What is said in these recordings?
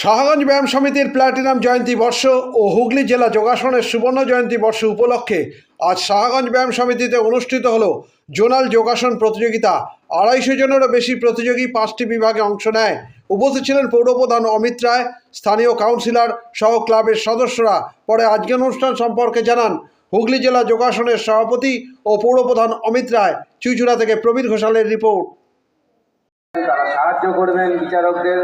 শাহগঞ্জ ব্যায়াম সমিতির প্ল্যাটিনাম জয়ন্তী বর্ষ ও হুগলি জেলা যোগাসনের সুবর্ণ জয়ন্তী বর্ষ উপলক্ষে আজ শাহগঞ্জ ব্যায়াম সমিতিতে অনুষ্ঠিত হল জোনাল যোগাসন প্রতিযোগিতা। আড়াইশো জনেরও বেশি প্রতিযোগী পাঁচটি বিভাগে অংশ নেয়। উপস্থিত ছিলেন পৌরপ্রধান অমিত রায়, স্থানীয় কাউন্সিলর সহ ক্লাবের সদস্যরা। পরে আজকের অনুষ্ঠান সম্পর্কে জানান হুগলি জেলা যোগাসনের সভাপতি ও পৌরপ্রধান অমিত রায়। চুচুড়া থেকে প্রবীর ঘোষালের রিপোর্ট। তারা সাহায্য করবেন বিচারকদের।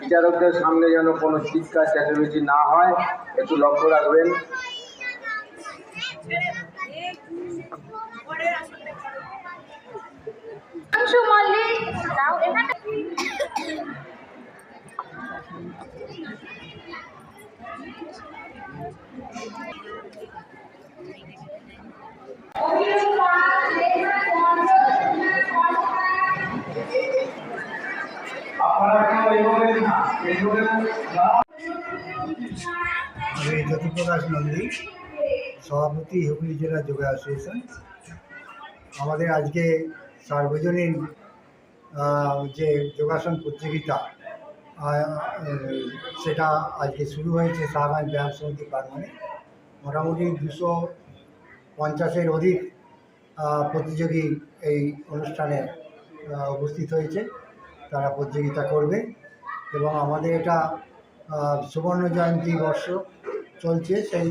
বিচারকদের সামনে যেন কোনো চিৎকার চেঁচামেচি না হয় একটু লক্ষ্য রাখবেন। আমি নন্দী, সভাপতি হুগলি জেলা যোগা অ্যাসোসিয়েশন। আমাদের আজকে সার্বজনীন যে যোগাসন প্রতিযোগিতা সেটা আজকে শুরু হয়েছে শাহবাজ ব্যায়াম সমিতি প্রাঙ্গণে। মোটামুটি দুশো পঞ্চাশের অধিক প্রতিযোগী এই অনুষ্ঠানে উপস্থিত হয়েছে। তারা প্রতিযোগিতা করবে এবং আমাদের এটা সুবর্ণ জয়ন্তী বর্ষ চলছে। সেই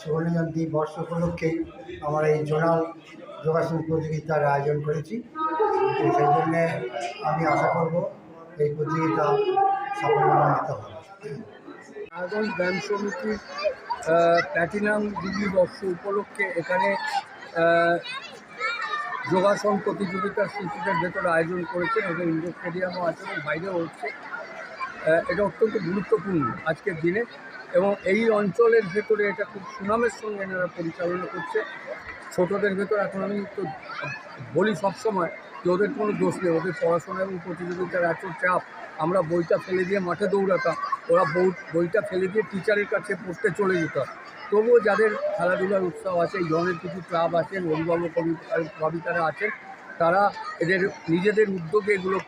সুবর্ণ জয়ন্তী বর্ষ উপলক্ষে আমরা এই জোনাল যোগাসন প্রতিযোগিতার আয়োজন করেছি। সেই জন্যে আমি আশা করব এই প্রতিযোগিতা সাফল্যমণ্ডিত হবে। আগামী ব্যায়াম সমিতির প্ল্যাটিনাম ডিগ্রি বর্ষ উপলক্ষে এখানে যোগাসন প্রতিযোগিতার শিশুদের ভেতরে আয়োজন করেছেন এবং ইন্ডোর স্টেডিয়ামও আছে এবং বাইরেও হচ্ছে। এটা অত্যন্ত গুরুত্বপূর্ণ আজকের দিনে এবং এই অঞ্চলের ভেতরে এটা খুব সুনামের সঙ্গে এনারা পরিচালনা করছে। ছোটদের ভেতর এখন আমি তো বলি সবসময় যে ওদের কোনো দোষ নেই, ওদের পড়াশোনা এবং প্রতিযোগিতার এত চাপ, আমরা বইটা ফেলে দিয়ে মাঠে দৌড়াতাম, ওরা বই বইটা ফেলে দিয়ে টিচারের কাছে পড়তে চলে যেতাম তবুও যাদের খেলাধুলার উৎসাহ আছে এই ধরনের কিছু ক্লাব আছেন অভিভাবক অভি- ভাবিকারা আছেন, তারা এদের নিজেদের উদ্যোগে এগুলো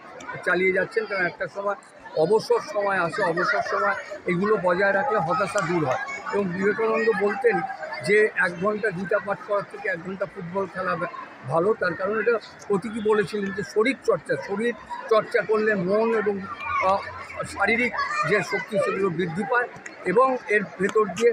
চালিয়ে যাচ্ছেন, কারণ একটা সময় অবসর সময় আসে, অবসর সময় এগুলো বজায় রাখলে হতাশা দূর হয়। এবং বিবেকানন্দ বলতেন যে এক ঘণ্টা গীতা পাঠ করার থেকে এক ঘণ্টা ফুটবল খেলা ভালো, তার কারণ এটা প্রতীকী বলেছিলেন যে শরীর চর্চা শরীর চর্চা করলে মন এবং শারীরিক যে শক্তি সেগুলো বৃদ্ধি পায় এবং এর ভেতর দিয়ে